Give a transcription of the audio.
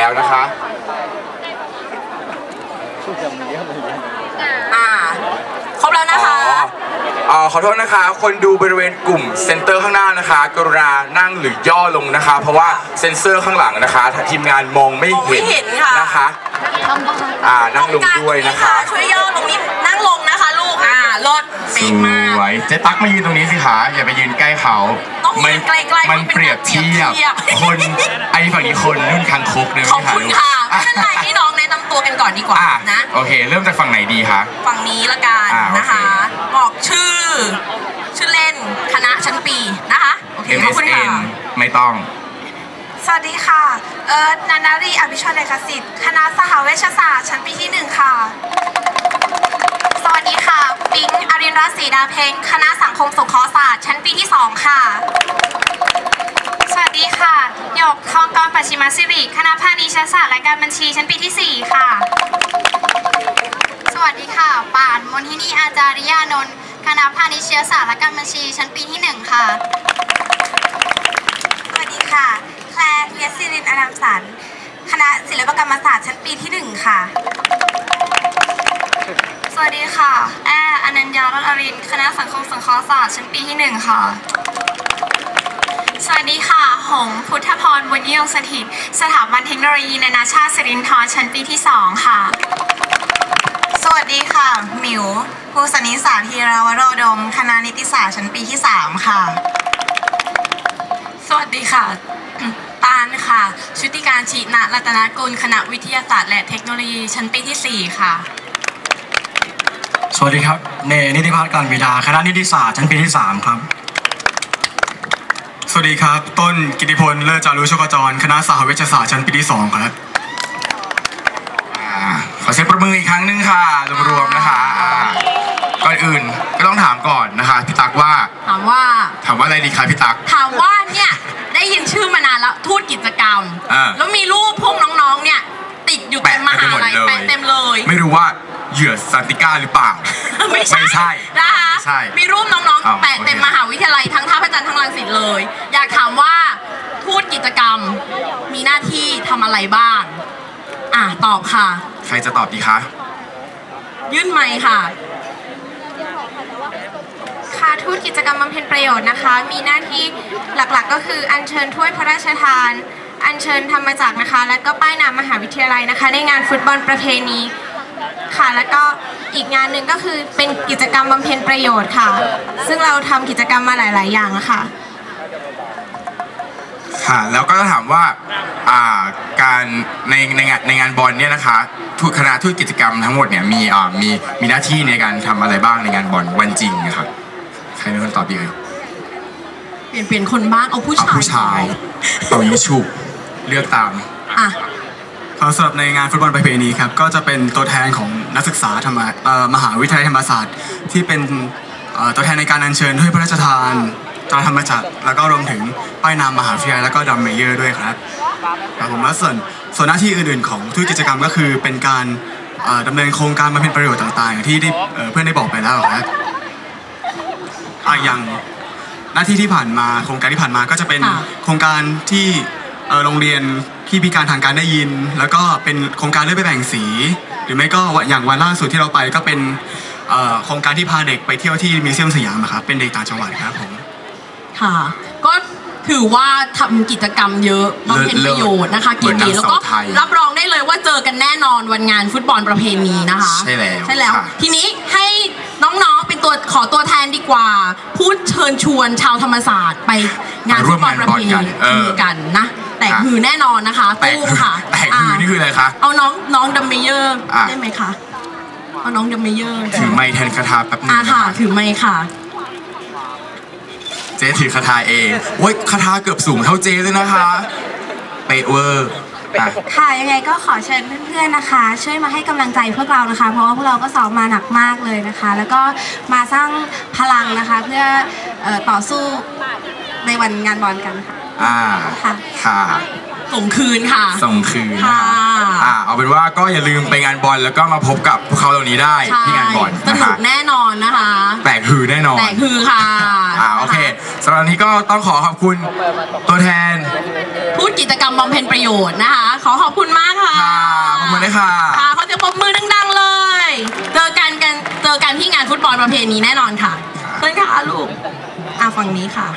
แล้วนะคะอ่าครบแล้วนะคะ อ๋อขอโทษนะคะ คนดูบริเวณกลุ่มเซ็นเตอร์ข้างหน้านะคะ กรุณานั่งหรือย่อลงนะคะ เพราะว่าเซ็นเซอร์ข้างหลังนะคะทีมงานมองไม่มองไม่เห็นเห็นค่ะ นะคะ อ่านั่งลงด้วยนะคะ ช่วยย่อตรงนี้นั่งลงนะคะ ลูกอ่าลดสปีมาก วยเจ๊ตั๊กมายืนตรงนี้สิคะอย่าไปยืนใกล้เขาต้ องยืนใกล้ๆมันเปรียบเทียบเปรียบเทียบคนไอ้ฝั่งนี้คนนุ่นคังคกเลยขอบคุณค่ะไม่เป็นไรให้น้องแนะนำตัวกันก่อนดีกว่าอะนะ โอเค เริ่มจากฝั่งไหนดีคะ ฝั่งนี้ละกันอ่าโอเคนะคะ บอกชื่อ ชื่อเล่นคณะชั้นปีนะคะ โอเคขอบคุณค่ะ MSN ไม่ต้อง สวัสดีค่ะ เอิร์ธนันนารีอภิชรเลขสิทธิ์ คณะสหเวชศาสตร์ ชั้นปีที่หนึ่งค่ะ สวัสดีค่ะ ปิงอรินทร์รัตน์ศรีดาเพ็งคณะสังคมสงเคราะห์ศาสตร์ ชั้นปีที่สองค่ะสวัส ดีค่ะ หยกทองกรปัจฉิมาศิริ คณะพาณิชยศาสตร์และการบัญชีชั้นปีที่สี่ค่ะ สวัสดีค่ะ ป่านมนทินีอาจาริยานนท์ คณะพาณิชยศาสตร์และการบัญชีชั้นปีที่หนึ่งค่ะ สวัสดีค่ะ แคลร์เลียสิรินอารามสัน คณะศิลปกรรมศาสตร์ชั้นปีที่หนึ่งค่ะ สวัสดีค่ะ แอร์อนัญญาลอริน คณะสังคมสงเคราะห์ศาสตร์ชั้นปีที่หนึ่งค่ะ วัสดีค่ะ หงพุทธพรบุญยงสถิต สถาบันเทคโนโลยีนานาชาติสิรินทรชั้นปีที่สองค่ะ สวัสดีค่ะ หมิว ภูสนิสาธีรวโรดม คณะนิติศาสตร์ชั้นปีที่สามค่ะ สวัสดีค่ะ ตาลค่ะ ชุติการชีนะรัตนกุล คณะวิทยาศาสตร์และเทคโนโลยีชั้นปีที่ 4 ค่ะ สวัสดีครับ เน นิติพัฒน์การวิดา คณะนิติศาสตร์ชั้นปีที่ 3 ครับ สวัสดีครับ ต้นกิติพล เลิศจารุโชคจร คณะสหเวชศาสตร์ชั้นปีที่2ครับอ่าขอเสียงประมืออีกครั้งหนึงค่ะรวมๆนะคะอ่าก่อนอื่นก็ต้องถามก่อนนะคะพี่ตักว่าถามว่า ถามว่าอะไรดีคะพี่ตัก ถามว่าเนี่ยได้ยินชื่อมานานแล้วทูตกิจกรรม อ่า แล้วมีรูปพวกน้องๆเนี่ย ติดอยู่เต็มมหาลัยแปะแปะเต็เต็มมเลเลย ย ไม่รู้ว่าเหยื่อซันติก้าหรือเปล่า ไม่ใช่ไม่ ใช่นะคะไม่ใช่มีรูปน้องอ้าวๆ แปะเต็มโอเค มหาวิทยาลัยทั้งท่าพระจันทร์ทั้งรังสิตเลย อยากถามว่าทูตกิจกรรมมีหน้าที่ทำอะไรบ้าง อะตอบค่ะ ใครจะตอบดีคะ ยื่นไมค์ค่ะ ค่ะทูตกิจกรรมบำเพ็ญประโยชน์นะคะ มีหน้าที่หลักๆ ก็คืออัญเชิญถ้วยพระราชทาน อัญเชิญธรรมจักรนะคะ แล้วก็ป้ายนามมหาวิทยาลัยนะคะ ในงานฟุตบอลประเพณี ค่ะ แล้วก็อีกงานหนึ่งก็คือเป็นกิจกรรมบำเพ็ญประโยชน์ค่ะ ซึ่งเราทำกิจกรรมมาหลาย ๆ อย่างนะคะค่ะแล้วก็ถามว่าอ่าการในในงานในงานบอลเนี่ยนะคะทุกคณะทุกกิจกรรมทั้งหมดเนี่ยมีอ่ามีมีหน้าที่ในการทำอะไรบ้างในงานบอลวันจริงนะครับใครเป็นคนตอบดีเอ่ยเปลี่ยนเปลี่ยนคนบ้างเอาผู้เอาชายผู้ชายเอายิงฉุบเลือกตาม อะครับ สำหรับในงานฟุตบอลประเพณีครับก็จะเป็นตัวแทนของนักศึกษาธรรมเอ่อมหาวิทยาลัยธรรมศาสตร์ ที่เป็นเอ่อตัวแทนในการอัญเชิญถ้วยพระราชทานตราธรรมจักรแล้วก็รวมถึงป้ายนามมหาวิทยาลัยแล้วก็ดัมเมเยอร์ด้วยครับครับผมและส่วนส่วนหน้าที่อื่นๆของทุกกิจกรรมก็คือเป็นการเอ่อดำเนินโครงการบำเพ็ญประโยชน์ต่างๆอย่างที่ได้เอ่อเพื่อนได้บอกไปแล้วครับอะอย่างหน้าที่ที่ผ่านมาโครงการที่ผ่านมาก็จะเป็นค่ะโครงการที่เอ่อโรงเรียน ที่พิการทางการได้ยิน แล้วก็เป็นโครงการเลือกไปแบ่งสี หรือไม่ก็อย่างวันล่าสุดที่เราไปก็เป็นเอ่อโครงการที่พาเด็กไปเที่ยวที่มิวเซียมสยามอะครับเป็นเด็กต่างจังหวัดครับผมค่ะ ก็ถือว่าทำกิจกรรมเยอะบำเพ็ญประโยชน์นะคะเหมือนนางเก๋ๆแล้วก็สาวไทยรับรองได้เลยว่าเจอกันแน่นอนวันงานฟุตบอลประเพณีนะคะ ใช่แล้วใช่แล้วค่ะทีนี้ให้น้องๆเป็นตัวขอตัวแทนดีกว่า พูดเชิญชวนชาวธรรมศาสตร์ไปงานมาร่ฟุวมตบอลประเพงานบอลกัณีนเออกันนะ แตกอะฮือแน่นอนนะคะแตกตู้ฮือค่ะแตกฮือนี่คืออะไรคะเอาน้องน้องดัมเมเยอร์อะได้ไหมคะเอาน้องดัมเมเยอร์ถือไม้แทนคาถาแป๊บนึงอะนะค่ะคะถือไมค์ค่ะเจ๊ถือคาถาเองโอ้ยคาถาเกือบสูงเท่าเจ๊เลยนะคะเป๊ะเวอร์อะค่ะยังไงก็ขอเชิญเพื่อนๆนะคะ ช่วยมาให้กำลังใจพวกเรานะคะ เพราะว่าพวกเราก็ซ้อมมาหนักมากเลยนะคะ แล้วก็มาสร้างพลังนะคะเพื่อเอ่อต่อสู้ในวันงานบอลกันค่ะ อ่าค่ะ ค่ะส่งคืนค่ะ ส่งคืนนะคะค่ะ อ่าเอาเป็นว่าก็อย่าลืมไปงานบอลแล้วก็มาพบกับพวกเขาเหล่านี้ได้ใช่ที่งานบอลสนะนุคะกแน่นอนนะคะ แตกฮือแน่นอนแตกคือค่ะอ่าโอเคสำหรับวันนี้ก็ต้องขอขอบคุณตัวแทน พูดกิจกรรมบำเพ็ญประโยชน์นะคะ ขอขอบคุณมากค่ะค่ะขอบคุณด้วยค่ะค่ะเขาจะปรบมือดังๆเลยเจอกันกันเจอกันที่งานฟุตบอลประเพณีแน่นอนค่ะเชิญค่ะลูกอะฝั่งนี้ค่ะ